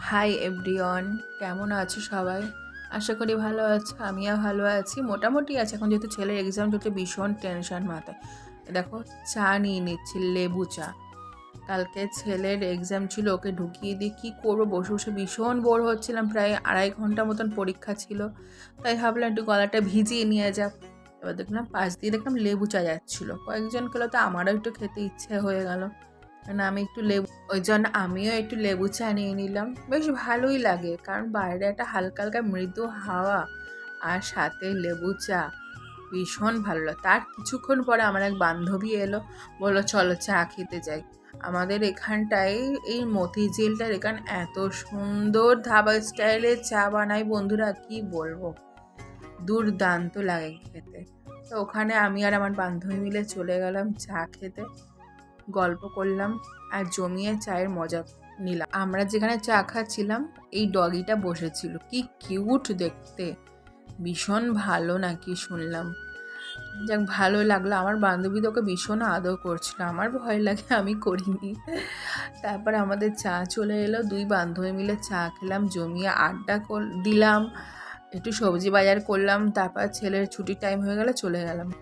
Hi everyone কেমন আছো সবাই? আশা করি ভালো আছো, আমিও ভালো আছি। মোটামুটি আছে। এখন যেহেতু ছেলের এক্সাম চলছে ভীষণ টেনশন মাথায়। দেখো, চা নিয়ে নিচ্ছি, লেবু চা। কালকে ছেলের এক্সাম ছিল, ওকে ঢুকিয়ে দিয়ে কী করব? বসে বসে ভীষণ বোর হচ্ছিলাম। প্রায় আড়াই ঘণ্টা মতন পরীক্ষা ছিল। তাই ভাবলাম একটু গলাটা ভিজিয়ে নিয়ে যাক। এবার দেখলাম, পাশ দিয়ে দেখলাম লেবু চা যাচ্ছিল। কয়েকজন খেলো, তো আমারও একটু খেতে ইচ্ছে হয়ে গেল। না, আমি একটু লেবু, ওই জন্য আমিও একটু লেবু চা নিয়ে নিলাম। বেশ ভালোই লাগে, কারণ বাইরে একটা হালকা হালকা মৃদু হাওয়া আর সাথে লেবু চা ভীষণ ভালো লাগে তার কিছুক্ষণ পরে আমার এক বান্ধবী এলো, বলল, চলো চা খেতে যাই। আমাদের এখানটায় এই মতিঝিলটার এখানে এত সুন্দর ধাবা স্টাইলের চা বানাই বন্ধুরা, কি বলব? দুর্দান্ত লাগে খেতে। তো ওখানে আমি আর আমার বান্ধবী মিলে চলে গেলাম চা খেতে। গল্প করলাম আর জমিয়ে চায়ের মজা নিলাম। আমরা যেখানে চা খাচ্ছিলাম, এই ডগিটা বসেছিল। কি কিউট দেখতে। ভীষণ ভালো নাকি শুনলাম। যাক, ভালো লাগল। আমার বান্ধবী তোকে ভীষণ আদর করছিল। আমার ভয় লাগে, আমি করিনি। তারপর আমাদের চা চলে এলো। দুই বান্ধবী মিলে চা খেলাম, জমিয়ে আড্ডা দিলাম। একটু সবজি বাজার করলাম। তারপর ছেলের ছুটির টাইম হয়ে গেলে চলে গেলাম।